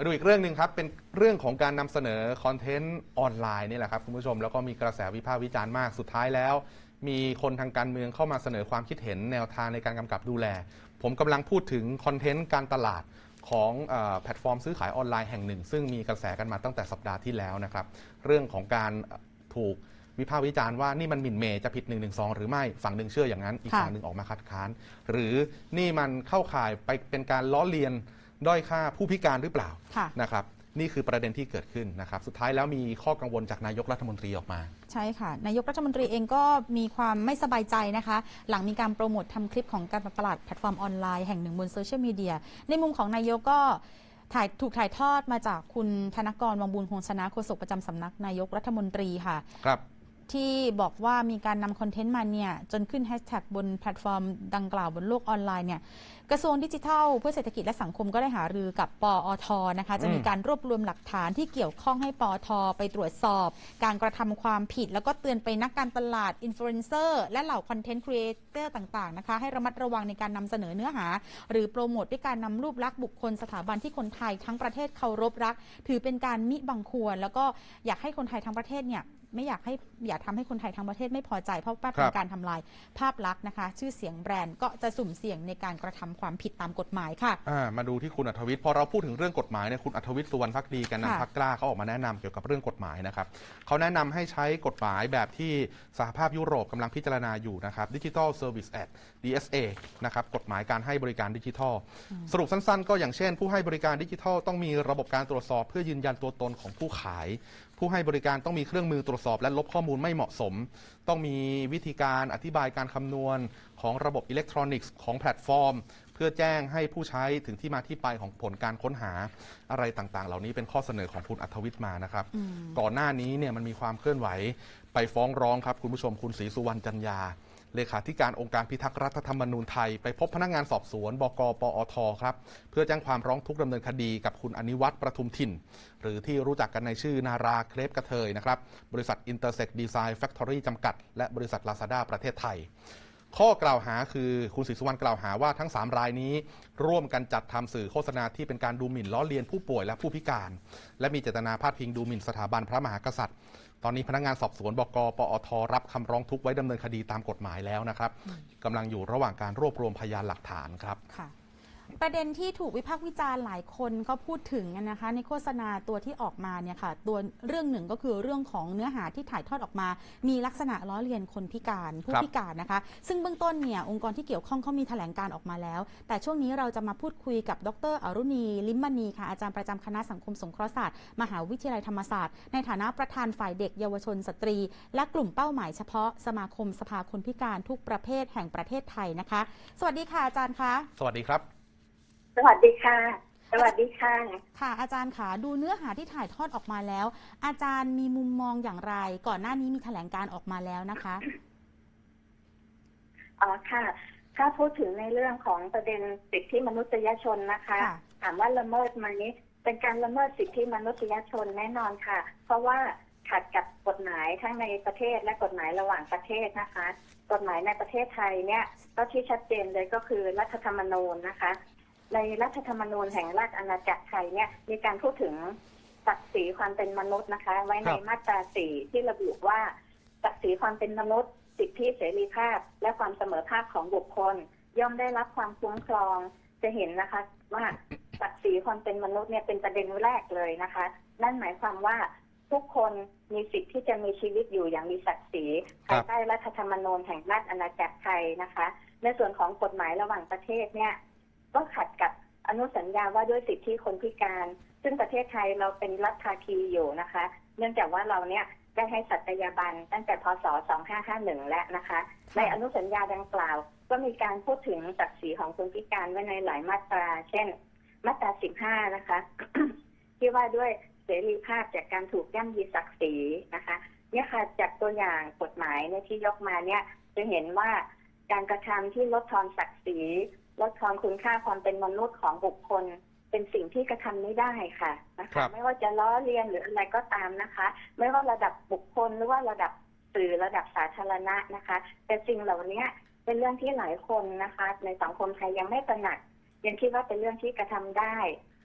มาดูอีกเรื่องหนึ่งครับ เป็นเรื่องของการนำเสนอคอนเทนต์ออนไลน์นี่แหละครับคุณผู้ชมแล้วก็มีกระแสวิพากษ์วิจารณ์มากสุดท้ายแล้ว มีคนทางการเมืองเข้ามาเสนอความคิดเห็นแนวทางในการกำกับดูแล ผมกำลังพูดถึงคอนเทนต์การตลาดของอแพลตฟอร์มซื้อขายออนไลน์แห่งหนึ่ง ซึ่งมีกระแสกันมาตั้งแต่สัปดาห์ที่แล้วนะครับเรื่องของการถูกวิพากษ์วิจารณ์ว่านี่มันหมิ่นเมย์จะผิด1นึหรือไม่ฝั่งหนึ่งเชื่ออย่างนั้น อีกฝั่งหนึ่งออกมาคัดค้าน หรือนี่มันเข้าข่ายไปเป็นการล้อเลียน ด้อยค่าผู้พิการหรือเปล่าค่ะ นะครับ นี่คือประเด็นที่เกิดขึ้นนะครับ สุดท้ายแล้วมีข้อกังวลจากนายกรัฐมนตรีออกมา ใช่ค่ะ นายกรัฐมนตรีเองก็มีความไม่สบายใจนะคะ หลังมีการโปรโมททำคลิปของการตลาดแพลตฟอร์มออนไลน์แห่งหนึ่งบนโซเชียลมีเดีย ในมุมของนายกก็ถ่ายถูกถ่ายทอดมาจากคุณธนกรวังบุญคงชนะโฆษกประจำสำนักนายกรัฐมนตรีค่ะ ครับ ที่บอกว่ามีการนำคอนเทนต์มาเนี่ยจนขึ้นแฮชแท็กบนแพลตฟอร์มดังกล่าวบนโลกออนไลน์เนี่ยกระทรวงดิจิทัล เพื่อเศรษฐกิจและสังคมก็ได้หารือกับปอทนะคะ จะมีการรวบรวมหลักฐานที่เกี่ยวข้องให้ปอทไปตรวจสอบ การกระทำความผิด แล้วก็เตือนไปนักการตลาดอินฟลูเอนเซอร์และเหล่าคอนเทนต์ครีเอเตอร์ต่างๆนะคะให้ระมัดระวังในการนำเสนอเนื้อหา หรือโปรโมทด้วยการนำรูปลักษณ์บุคคลสถาบันที่คนไทยทั้งประเทศเคารพรัก ถือเป็นการมิบังควร แล้วก็อยากให้คนไทยทั้งประเทศเนี่ย ไม่อยากให้อย่าทำให้คนไทยทั้งประเทศไม่พอใจ เพราะว่าเป็นการทำลายภาพลักษณ์นะคะ ชื่อเสียงแบรนด์ก็จะสุ่มเสี่ยงในการกระทำความผิดตามกฎหมายค่ะอ่ามาดูที่คุณอัธวิทย์พอเราพูดถึงเรื่องกฎหมายเนี่ยคุณอัธวิทย์สุวรรณพักดีแกันค่ะนำพักกล้าเขาออกมาแนะนำเกี่ยวกับเรื่องกฎหมายนะครับเขาแนะนำให้ใช้กฎหมายแบบที่สหภาพยุโรปกำลังพิจารณาอยู่นะครับ Digital Service Act DSA นะครับกฎหมายการให้บริการดิจิทัล สรุปสั้นๆ ก็อย่างเช่น ผู้ให้บริการดิจิทัลต้องมีระบบการตรวจสอบ เพื่อยืนยันตัวตนของผู้ขาย ผู้ให้บริการต้องมีเครื่องมือตรวจสอบ และลบข้อมูลไม่เหมาะสม ต้องมีวิธีการอธิบายการคำนวณของระบบอิเล็กทรอนิกส์ของแพลตฟอร์ม เพื่อแจ้งให้ผู้ใช้ถึงที่มาที่ไปของผลการค้นหาอะไรต่างๆ เหล่านี้เป็นข้อเสนอของคุณอัธวิทย์มานะครับ ก่อนหน้านี้เนี่ยมันมีความเคลื่อนไหวไปฟ้องร้องครับคุณผู้ชมคุณศรีสุวรรณจันยา เลขาธิการองค์การพิทักษ์รัฐธรรมนูญไทย ไปพบพนักงานสอบสวนบกปอทครับเพื่อแจ้งความร้องทุกข์ดำเนินคดีกับคุณอนิวัตรประทุมถิ่น หรือที่รู้จักกันในชื่อนาราเครปกระเทยนะครับบริษัท Intersect Design Factory จำกัด และบริษัท Lazada ประเทศไทยข้อกล่าวหาคือคุณศรีสุวรรณกล่าวหาว่าทั้ง 3 รายนี้ ร่วมกันจัดทำสื่อโฆษณาที่เป็นการดูหมิ่นล้อเลียนผู้ป่วยและผู้พิการ และมีเจตนาพาดพิงดูหมิ่นสถาบันพระมหากษัตริย์ ตอนนี้พนักงานสอบสวนบกปอทรับคำร้องทุกข์ไว้ดำเนินคดีตามกฎหมายแล้วนะครับกำลังอยู่ระหว่างการรวบรวมพยานหลักฐานครับ ค่ะ ประเด็นที่ถูกวิพากษ์วิจารณ์หลายคนก็พูดถึงนะคะ ในโฆษณาตัวที่ออกมาเนี่ยค่ะ ตัวเรื่องหนึ่งก็คือเรื่องของเนื้อหาที่ถ่ายทอดออกมา มีลักษณะล้อเลียนคนพิการผู้ครับพิการนะคะ ซึ่งเบื้องต้นเนี่ยองค์กรที่เกี่ยวข้องเขามีแถลงการออกมาแล้ว แต่ช่วงนี้เราจะมาพูดคุยกับดรอรุณี ลิมมณีค่ะอาจารย์ประจำคณะสังคมสงเคราะห์ศาสตร์มหาวิทยาลัยธรรมศาสตร์ ในฐานะประธานฝ่ายเด็กเยาวชนสตรี และกลุ่มเป้าหมายเฉพาะสมาคมสภาคนพิการทุกประเภทแห่งประเทศไทยนะคะ สวัสดีค่ะอาจารย์คะสวัสดีครับ สวัสดีค่ะ สวัสดีค่ะ ค่ะอาจารย์ค่ะดูเนื้อหาที่ถ่ายทอดออกมาแล้ว อาจารย์มีมุมมองอย่างไร ก่อนหน้านี้มีแถลงการออกมาแล้วนะคะอ๋อค่ะ ถ้าพูดถึงในเรื่องของประเด็นสิทธิมนุษยชนนะคะค่ะถามว่าละเมิดไหมเป็นการละเมิดสิทธิมนุษยชนแน่นอนค่ะ เพราะว่าขัดกับกฎหมายทั้งในประเทศและกฎหมายระหว่างประเทศนะคะ กฎหมายในประเทศไทยเนี่ยก็ที่ชัดเจนเลยก็คือรัฐธรรมนูญนะคะ ในรัฐธรรมนูญแห่งราชอาณาจักรไทยเนี่ยมีการพูดถึงศักดิ์ศรีความเป็นมนุษย์นะคะ ไว้ในครับมาตราสี่ที่ระบุว่าศักดิ์ศรีความเป็นมนุษย์ สิทธิเสรีภาพ และความเสมอภาคของบุคคล ย่อมได้รับความคุ้มครองจะเห็นนะคะ ว่าศักดิ์ศรีความเป็นมนุษย์เนี่ยเป็นประเด็นแรกเลยนะคะ นั่นหมายความว่าทุกคนมีสิทธิ์ที่จะมีชีวิตอยู่อย่างมีศักดิ์ศรีครัภาบยใต้รัฐธรรมนูญแห่งราชอาณาจักรไทยนะคะ ในส่วนของกฎหมายระหว่างประเทศเนี่ย ก็ขัดกับอนุสัญญาว่าด้วยสิทธิคนพิการ ซึ่งประเทศไทยเราเป็นรัฐภาคีอยู่นะคะ เนื่องจากว่าเราเนี่ยได้ให้สัตยาบันตั้งแต่พศ 2551 แล้วนะคะ ในอนุสัญญาดังกล่าว ก็มีการพูดถึงศักดิ์ศรีของคนพิการไว้ในหลายมาตรา เช่น มาตรา 15 นะคะ ที่ว่าด้วยเสรีภาพจากการถูกย่ำยีศักดิ์ศรีนะคะ เนี่ยค่ะจากตัวอย่างกฎหมายเนี่ยที่ยกมาเนี่ยจะเห็นว่าการกระทำที่ลดทอนศักดิ์ศรี ลดทอนคุณค่าความเป็นมนุษย์ของบุคคล เป็นสิ่งที่กระทำไม่ได้ค่ะนะครัคะบไม่ว่าจะล้อเลียนหรืออะไรก็ตามนะคะ ไม่ว่าระดับบุคคลหรือว่าระดับสื่อระดับสาธารณะนะคะ แต่สิ่งเหล่านี้เป็นเรื่องที่หลายคนนะคะ ในสังคมไทยยังไม่ตระหนัก ยังคิดว่าเป็นเรื่องที่กระทำได้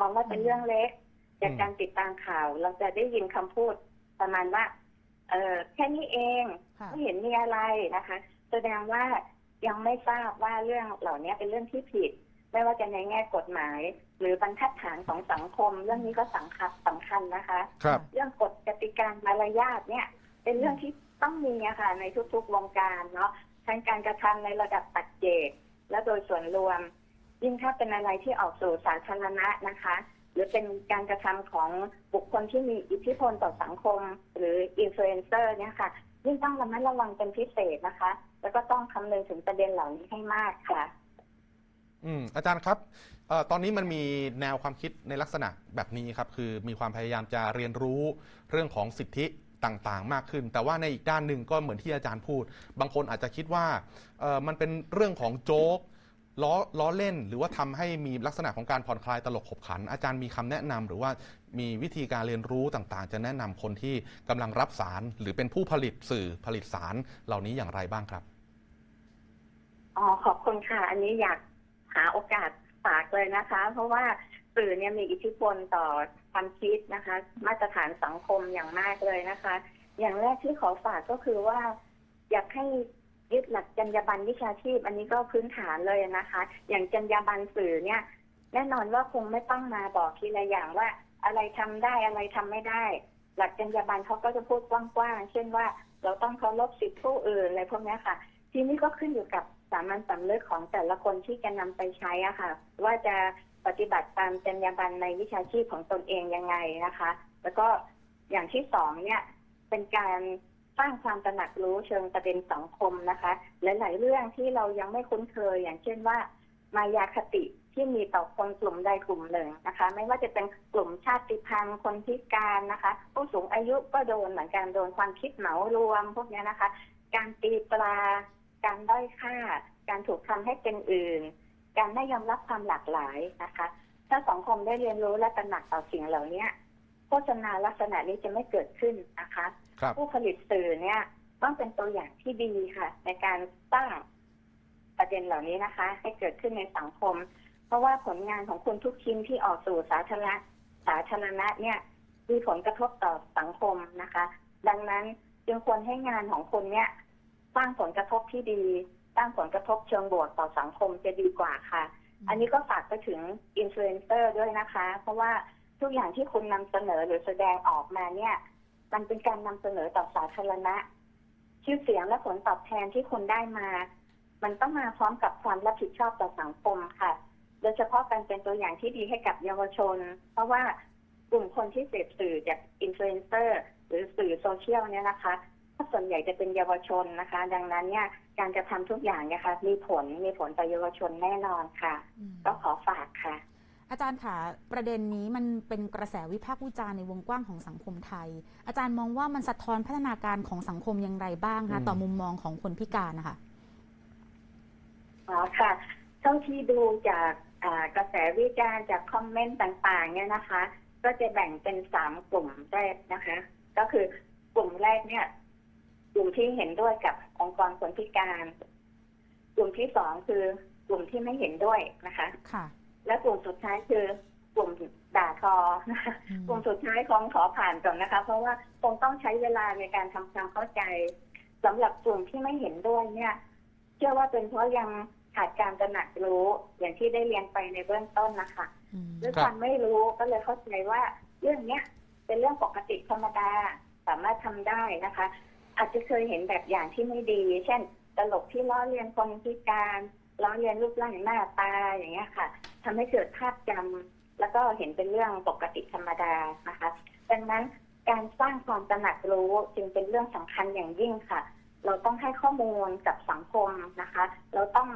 มองว่าเป็นเรื่องเล็ก จากการติดตามข่าว เราจะได้ยินคำพูดประมาณว่า เออแค่นี้เองค่ะไม่เห็นมีอะไรนะคะ แสดงว่า ยังไม่ทราบว่าเรื่องเหล่านี้เป็นเรื่องที่ผิด ไม่ว่าจะในแง่กฎหมาย หรือบรรทัดฐานของสังคม เรื่องนี้ก็สำคัญสำคัญนะคะครับเรื่องกฎกติกามารยาทเนี่ย เป็นเรื่องที่ต้องมีอะค่ะในทุกๆวงการเนาะทั้งการกระทำในระดับปัจเจก และโดยส่วนรวม ยิ่งถ้าเป็นอะไรที่ออกสู่สาธารณะนะคะ หรือเป็นการกระทำของบุคคลที่มีอิทธิพลต่อสังคม หรืออินฟลูเอนเซอร์เนี่ยค่ะ ยิ่งต้องระมัดระวังเป็นพิเศษนะคะ แล้วก็ต้องคำนึงถึงประเด็นเหล่านี้ให้มากค่ะ อืมอาจารย์ครับเออตอนนี้มันมีแนวความคิดในลักษณะแบบนี้ครับ คือมีความพยายามจะเรียนรู้เรื่องของสิทธิต่างๆ มากขึ้น แต่ว่าในอีกด้านหนึ่งก็เหมือนที่อาจารย์พูด บางคนอาจจะคิดว่าเออมันเป็นเรื่องของโจ๊ก ล้อล้อเล่น หรือว่าทำให้มีลักษณะของการผ่อนคลายตลกขบขัน อาจารย์มีคำแนะนำหรือว่ามีวิธีการเรียนรู้ต่างๆ จะแนะนำคนที่กำลังรับสาร หรือเป็นผู้ผลิตสื่อผลิตสารเหล่านี้อย่างไรบ้างครับอ๋อขอบคุณค่ะ อันนี้อยากหาโอกาสฝากเลยนะคะ เพราะว่าสื่อเนี่ยมีอิทธิพลต่อความคิดนะคะ มาตรฐานสังคมอย่างมากเลยนะคะ อย่างแรกที่ขอฝากก็คือว่า อยากให้ ยึดหลักจรรยาบรรณวิชาชีพ อันนี้ก็พื้นฐานเลยนะคะ อย่างจรรยาบรรณสื่อเนี่ย แน่นอนว่าคงไม่ต้องมาบอกทีละอย่างว่า อะไรทำได้อะไรทำไม่ได้ หลักจรรยาบรรณเขาก็จะพูดกว้างๆเช่นว่า เราต้องเคารพสิทธิผู้อื่นอะไรพวกนี้ค่ะ ทีนี้ก็ขึ้นอยู่กับสามัญสำนึกของแต่ละคนที่จะนำไปใช้อะค่ะ ว่าจะปฏิบัติตามจรรยาบรรณในวิชาชีพของตนเองยังไงนะคะ แล้วก็อย่างที่สองเนี่ยเป็นการ สร้างความตระหนักรู้เชิงประเด็นสังคมนะคะหลายๆเรื่องที่เรายังไม่คุ้นเคย อย่างเช่นว่า มายาคติที่มีต่อคนกลุ่มใดกลุ่มหนึ่งนะคะ ไม่ว่าจะเป็นกลุ่มชาติพันธุ์คนพิการนะคะผู้สูงอายุก็โดนเหมือนกันโดนความคิดเหมารวมพวกนี้นะคะ การตีตรา การด้อยค่า การถูกทำให้เป็นอื่น การไม่ยอมรับความหลากหลายนะคะ ถ้าสังคมได้เรียนรู้และตระหนักต่อสิ่งเหล่านี้ โฆษณาลักษณะนี้จะไม่เกิดขึ้นนะคะ ครับ ผู้ผลิตสื่อเนี่ยต้องเป็นตัวอย่างที่ดีค่ะ ในการสร้างประเด็นเหล่านี้นะคะ ให้เกิดขึ้นในสังคม เพราะว่าผลงานของคุณทุกชิ้นที่ออกสู่สาธารณะสาธารณะเนี่ยมีผลกระทบต่อสังคมนะคะ ดังนั้นจึงควรให้งานของคุณเนี่ยสร้างผลกระทบที่ดี สร้างผลกระทบเชิงบวกต่อสังคมจะดีกว่าค่ะ อันนี้ก็ฝากไปถึงอินฟลูเอนเซอร์ด้วยนะคะ เพราะว่า ทุกอย่างที่คุณนำเสนอหรือแสดงออกมาเนี่ย มันเป็นการนำเสนอต่อสาธารณะ ชื่อเสียงและผลตอบแทนที่คุณได้มา มันต้องมาพร้อมกับความรับผิดชอบต่อสังคมค่ะ โดยเฉพาะการเป็นตัวอย่างที่ดีให้กับเยาวชน เพราะว่ากลุ่มคนที่เสพสื่อจากอินฟลูเอนเซอร์หรือสื่อโซเชียลเนี่ยนะคะถ้าส่วนใหญ่จะเป็นเยาวชนนะคะ ดังนั้นเนี่ยการกระทำทุกอย่างเนี่ยค่ะมีผลมีผลต่อเยาวชนแน่นอนค่ะอืมก็ขอฝากค่ะ อาจารย์ค่ะประเด็นนี้มันเป็นกระแสวิพากษ์วิจารณ์ในวงกว้างของสังคมไทย อาจารย์มองว่ามันสะท้อนพัฒนาการของสังคมอย่างไรบ้างคะอืมต่อมุมมองของคนพิการนะคะอ๋อค่ะเท่าที่ดูจากอ่ากระแสวิจารณ์จากคอมเมนต์ต่างๆ เนี่ยนะคะ ก็จะแบ่งเป็นสามกลุ่มแรกนะคะ ก็คือกลุ่มแรกเนี่ย กลุ่มที่เห็นด้วยกับองค์กรคนพิการ กลุ่มที่สองคือกลุ่มที่ไม่เห็นด้วยนะคะค่ะ และกลุ่มสุดท้ายคือกลุ่มด่าทอนะคะอืมกลุ่มสุดท้ายของขอผ่านก่อนนะคะ เพราะว่าคงต้องใช้เวลาในการทำความเข้าใจสำหรับกลุ่มที่ไม่เห็นด้วยเนี่ย เชื่อว่าเป็นเพราะยังขาดการตระหนักรู้อย่างที่ได้เรียนไปในเบื้องต้นนะคะอืมด้วยครับความไม่รู้ก็เลยเข้าใจว่า เรื่องเนี้ยเป็นเรื่องปกติธรรมดาสามารถทำได้นะคะ อาจจะเคยเห็นแบบอย่างที่ไม่ดี เช่น ตลกที่ล้อเลียนคนพิการ ล้อเลียนรูปร่างหน้าตาอย่างเงี้ยค่ะทำให้เกิดภาพจำแล้วก็เห็นเป็นเรื่องปกติธรรมดานะคะ ดังนั้นการสร้างความตระหนักรู้จึงเป็นเรื่องสำคัญอย่างยิ่งค่ะ เราต้องให้ข้อมูลกับสังคมนะคะ เราต้อง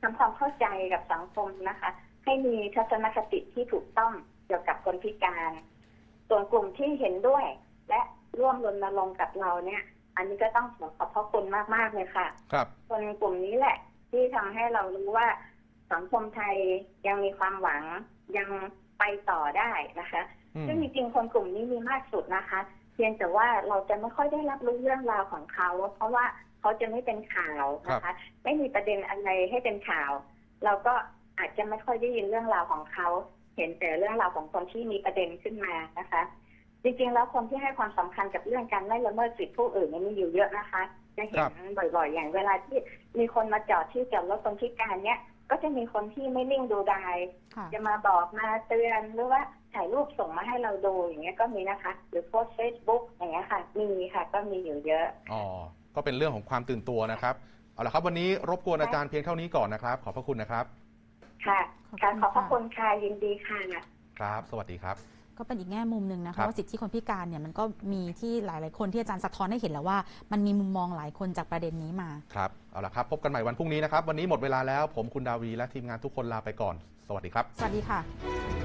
ทำความเข้าใจกับสังคมนะคะ ให้มีทัศนคติที่ถูกต้องเกี่ยวกับคนพิการ ส่วนกลุ่มที่เห็นด้วย และร่วมรณรงค์กับเราเนี่ย อันนี้ก็ต้องขอขอบพระคุณมากๆเลยค่ะ ครับคนกลุ่มนี้แหละ ที่ทำให้เรารู้ว่าสังคมไทยยังมีความหวังยังไปต่อได้นะคะอืมซึ่งจริงๆคนกลุ่มนี้มีมากสุดนะคะ เพียงแต่ว่าเราจะไม่ค่อยได้รับรู้เรื่องราวของเขา เพราะว่าเขาจะไม่เป็นข่าวนะคะ ไม่มีประเด็นอะไรให้เป็นข่าว เราก็อาจจะไม่ค่อยได้ยินเรื่องราวของเขา เห็นแต่เรื่องราวของคนที่มีประเด็นขึ้นมานะคะ จริงๆ แล้วคนที่ให้ความสำคัญกับเรื่องการไม่ละเมิดสิทธิผู้อื่นเนี่ยมีอยู่เยอะนะคะ จะเห็ครันบบ่อยๆ อย่างเวลาที่มีคนมาจอดที่จอดรถคนพิการเนี่ยก็จะมีคนที่ไม่นิ่งดูดายค่ะจะมาบอกมาเตือนหรือว่าถ่ายรูปส่งมาให้เราดูอย่างเงี้ยก็มีนะคะ หรือโพสเฟซบุ๊กอย่างเงี้ยค่ะ มีค่ะก็มีอยู่เยอะอ๋อก็เป็นเรื่องของความตื่นตัวนะครับเอาละครับ วันนี้รบกวนอาจารย์เพียงเท่านี้ก่อนนะครับ ขอบพระคุณนะครับ ค่ะขอบค่ะคุณขอบพระค่ะคุณค่ะยินดีค่ะครับ สวัสดีครับ ก็เป็นอีกแง่มุมหนึ่งนะครัคะบว่าสิทธิคนพิการเนี่ยมันก็มีที่หลาย ๆ คนที่อาจารย์สะท้อนให้เห็นแล้วว่า มันมีมุมมองหลายคนจากประเด็นนี้มา ครับ เอาละครับ พบกันใหม่วันพรุ่งนี้นะครับ วันนี้หมดเวลาแล้ว ผมคุณดาวีและทีมงานทุกคนลาไปก่อน สวัสดีครับ สวัสดีค่ะ